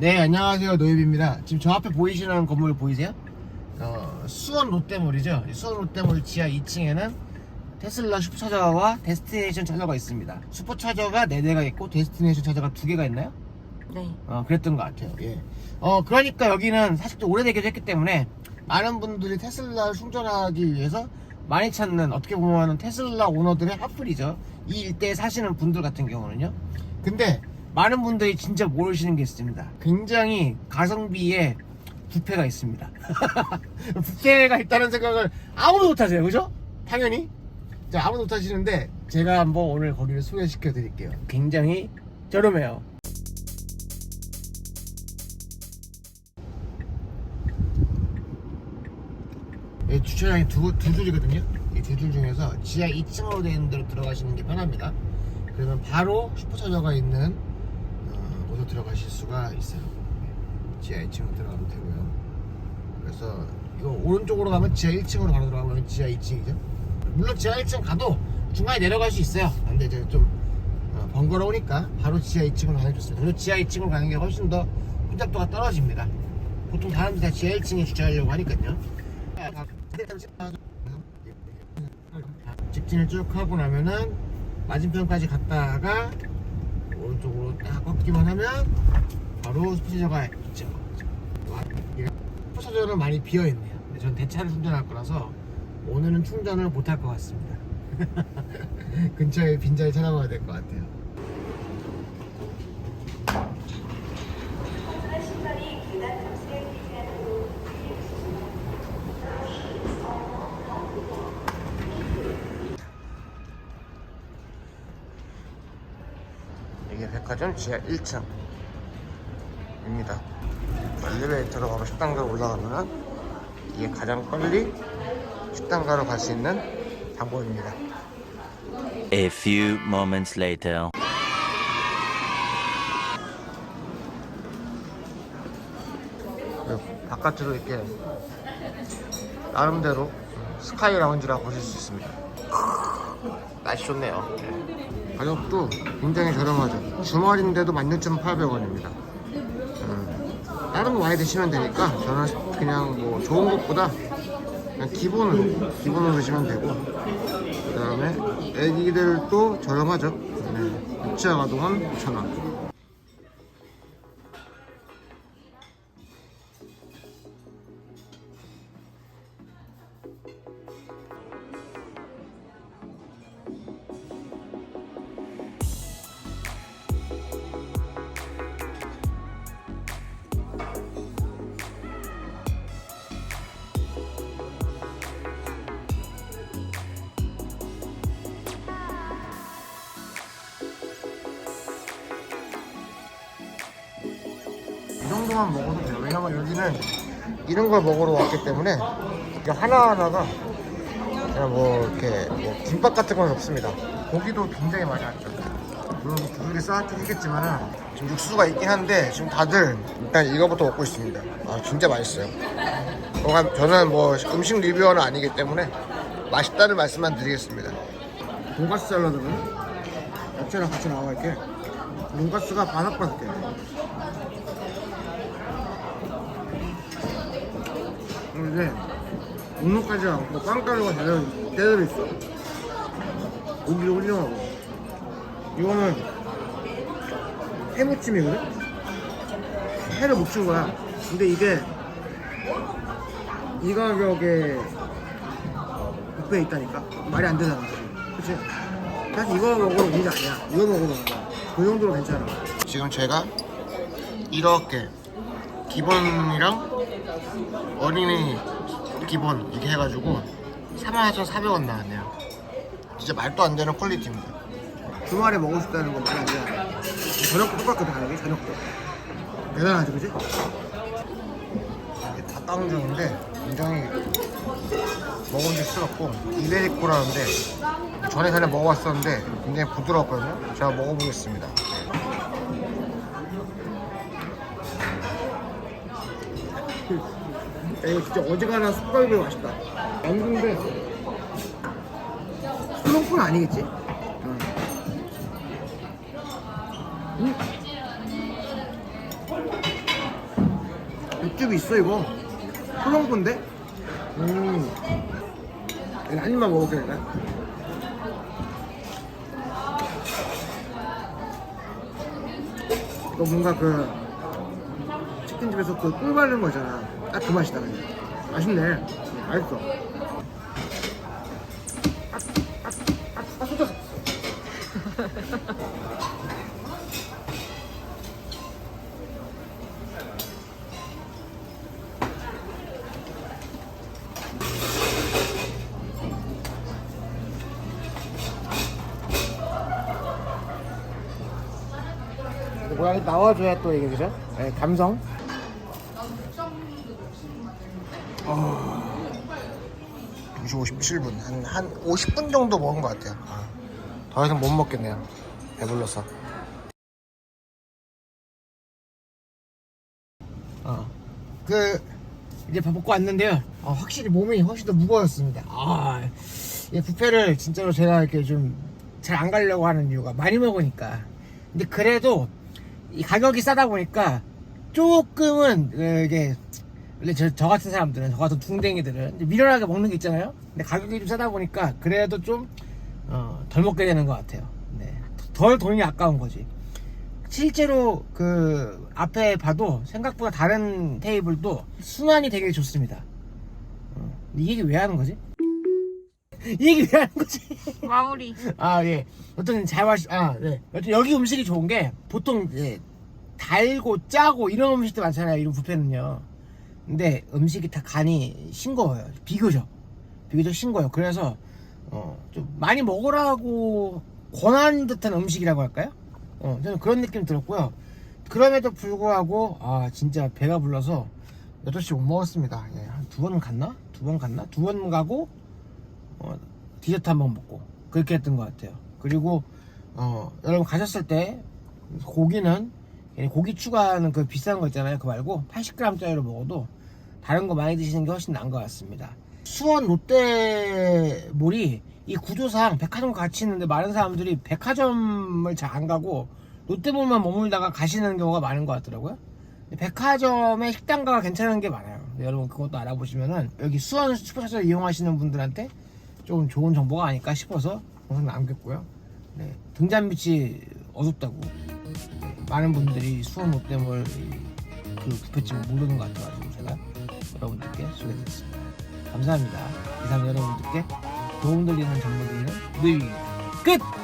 네 안녕하세요 노예비입니다 지금 저 앞에 보이시는 건물 보이세요? 어, 수원 롯데몰이죠 수원 롯데몰 지하 2층에는 테슬라 슈퍼차저와 데스티네이션 차저가 있습니다 슈퍼차저가 4대가 있고 데스티네이션 차저가 2개가 있나요? 네. 어 그랬던 것 같아요 예. 어 그러니까 여기는 사실 또 오래되기도 했기 때문에 많은 분들이 테슬라를 충전하기 위해서 많이 찾는 어떻게 보면 테슬라 오너들의 핫플이죠 이 일대에 사시는 분들 같은 경우는요 근데 많은 분들이 진짜 모르시는 게 있습니다 굉장히 가성비에 부패가 있습니다 부패가 있다는 생각을 아무도 못하세요 그죠? 당연히 자 아무도 못하시는데 제가 한번 오늘 거기를 소개시켜 드릴게요 굉장히 저렴해요 이 주차장이 두, 두 줄이거든요. 이 두 줄 중에서 지하 2층으로 되어 있는 데로 들어가시는 게 편합니다. 그러면 바로 슈퍼차저가 있는 들어가실 수가 있어요. 네, 지하 2층으로 들어가면 되고요. 그래서 이거 오른쪽으로 가면 지하 1층으로 바로 들어가면 지하 2층이죠. 물론 지하 1층 가도 중간에 내려갈 수 있어요. 근데 이제 좀 어, 번거로우니까 바로 지하 2층으로 가는 게 좋습니다. 그리고 지하 2층으로 가는 게 훨씬 더 혼잡도가 떨어집니다. 보통 데다 지하 1층에 주차하려고 하니까요. 직진을 쭉 하고 나면은 맞은편까지 갔다가 오른쪽으로 딱 꺾기만 하면 바로 스피처가 있죠. 스피처는 많이 비어 있네요. 근데 전 대차를 충전할 거라서 오늘은 충전을 못할 것 같습니다. 근처에 빈자리 찾아봐야 될 것 같아요. 이게 백화점 지하 1층입니다. 엘리베이터로 바로 식당가로 올라가면 이게 가장 빨리 식당가로 갈 수 있는 방법입니다. A few moments later. 바깥으로 이렇게 나름대로 스카이 라운지라고 보실 수 있습니다. 날씨 좋네요. 가격도 굉장히 저렴하죠. 주말인데도 16,800원입니다. 음, 다른 거 많이 드시면 되니까 저는 그냥 뭐 좋은 것보다 그냥 기본으로 기본으로 드시면 되고 그 다음에 애기들도 저렴하죠. 네, 유치원 아동은 5,000원. 정도만 먹어도 돼요. 왜냐면 여기는 이런 걸 먹으러 왔기 때문에 이게 하나하나가 그냥 뭐 이렇게 뭐 김밥 같은 건 없습니다. 고기도 굉장히 많이 왔죠. 물론 구글이 쌓았긴 했겠지만은 지금 육수가 있긴 한데 지금 다들 일단 이거부터 먹고 있습니다. 아 진짜 맛있어요. 그동안 저는 뭐 음식 리뷰어는 아니기 때문에 맛있다는 말씀만 드리겠습니다. 돈가스 샐러드는 야채랑 같이 나와 있게 돈가스가 바삭바삭해. 근데 분노까지 않고 빵가루가 제대로, 제대로 있어. 고기도 훌륭하고. 이거는 해무침이거든? 해를 묻힌 거야. 근데 이게 이 가격에 뷔페에 있다니까? 말이 안 되잖아. 그치? 사실 이거 먹으러 온 게 아니야. 이거 먹으러 온 거야. 그 정도로 괜찮아. 지금 제가 이렇게 기본이랑 어린이 기본 이렇게 해가지고 41,400원 나왔네요. 진짜 말도 안 되는 퀄리티입니다. 주말에 먹을 수 있다는 건 말이 안 되잖아 저녁도 똑같거든 가격이 저녁도. 대단하지 그지? 이게 다 다운 중인데 굉장히 먹은 지 쓰럽고 이베리코라는데 전에 전에 먹어봤었는데 굉장히 부드럽거든요. 제가 먹어보겠습니다 야, 이거 진짜 어지간한 숯갈비 맛있다. 양근데 슬럼프는 아니겠지? 응. 음. 육즙이 있어 이거 홀렁군데? 음 한 입만 먹어볼게 내가 이거 뭔가 그 치킨집에서 그 꿀 바르는 거 있잖아 딱 그 맛이다 그냥 맛있네 맛있어 아, 아, 아, 아. 모양이 나와줘야 또 이게 그죠? 네, 감성. 어... 2시 57분 한, 한 50분 정도 먹은 것 같아요. 아, 더 이상 못 먹겠네요. 배불러서. 어, 그 이제 밥 먹고 왔는데요. 어, 확실히 몸이 훨씬 더 무거웠습니다. 아, 이 뷔페를 진짜로 제가 이렇게 좀 잘 안 가려고 하는 이유가 많이 먹으니까. 근데 그래도 이 가격이 싸다 보니까 조금은 그 이게 원래 저, 저 같은 사람들은 저 같은 둥댕이들은 이제 미련하게 먹는 게 있잖아요. 근데 가격이 좀 싸다 보니까 그래도 좀 어, 덜 먹게 되는 것 같아요. 네. 덜 돈이 아까운 거지. 실제로 그 앞에 봐도 생각보다 다른 테이블도 순환이 되게 좋습니다. 어, 이 얘기 왜 하는 거지? 이 얘기 왜 하는 거지? 마무리. 아, 예. 어떤 잘 마시, 아, 네. 여튼 여기 음식이 좋은 게 보통 이제 달고 짜고 이런 음식도 많잖아요. 이런 뷔페는요. 근데 음식이 다 간이 싱거워요. 비교적. 비교적 싱거워요. 그래서, 어, 좀 많이 먹으라고 권한 듯한 음식이라고 할까요? 어, 저는 그런 느낌 들었고요. 그럼에도 불구하고, 아, 진짜 배가 불러서 8시 못 먹었습니다. 예, 한두 번 갔나? 두 번 갔나? 두 번 가고, 어, 디저트 한 번 먹고 그렇게 했던 것 같아요. 그리고 어, 여러분 가셨을 때 고기는 그냥 고기 추가하는 그 비싼 거 있잖아요. 그거 말고 80g짜리로 먹어도 다른 거 많이 드시는 게 훨씬 나은 것 같습니다. 수원 롯데몰이 이 구조상 백화점과 같이 있는데 많은 사람들이 백화점을 잘 안 가고 롯데몰만 머물다가 가시는 경우가 많은 것 같더라고요. 근데 백화점의 식당가가 괜찮은 게 많아요. 여러분 그것도 알아보시면은 여기 수원 슈퍼차를 이용하시는 분들한테 조금 좋은 정보가 아닐까 싶어서 영상 남겼고요. 네, 등잔빛이 어둡다고 네, 많은 분들이 수원 롯데몰 이- 그 뷔페집을 모르는 것 제가 여러분들께 소개드렸습니다. 감사합니다. 이상 여러분들께 도움 드리는 정보 드리는 누이 끝!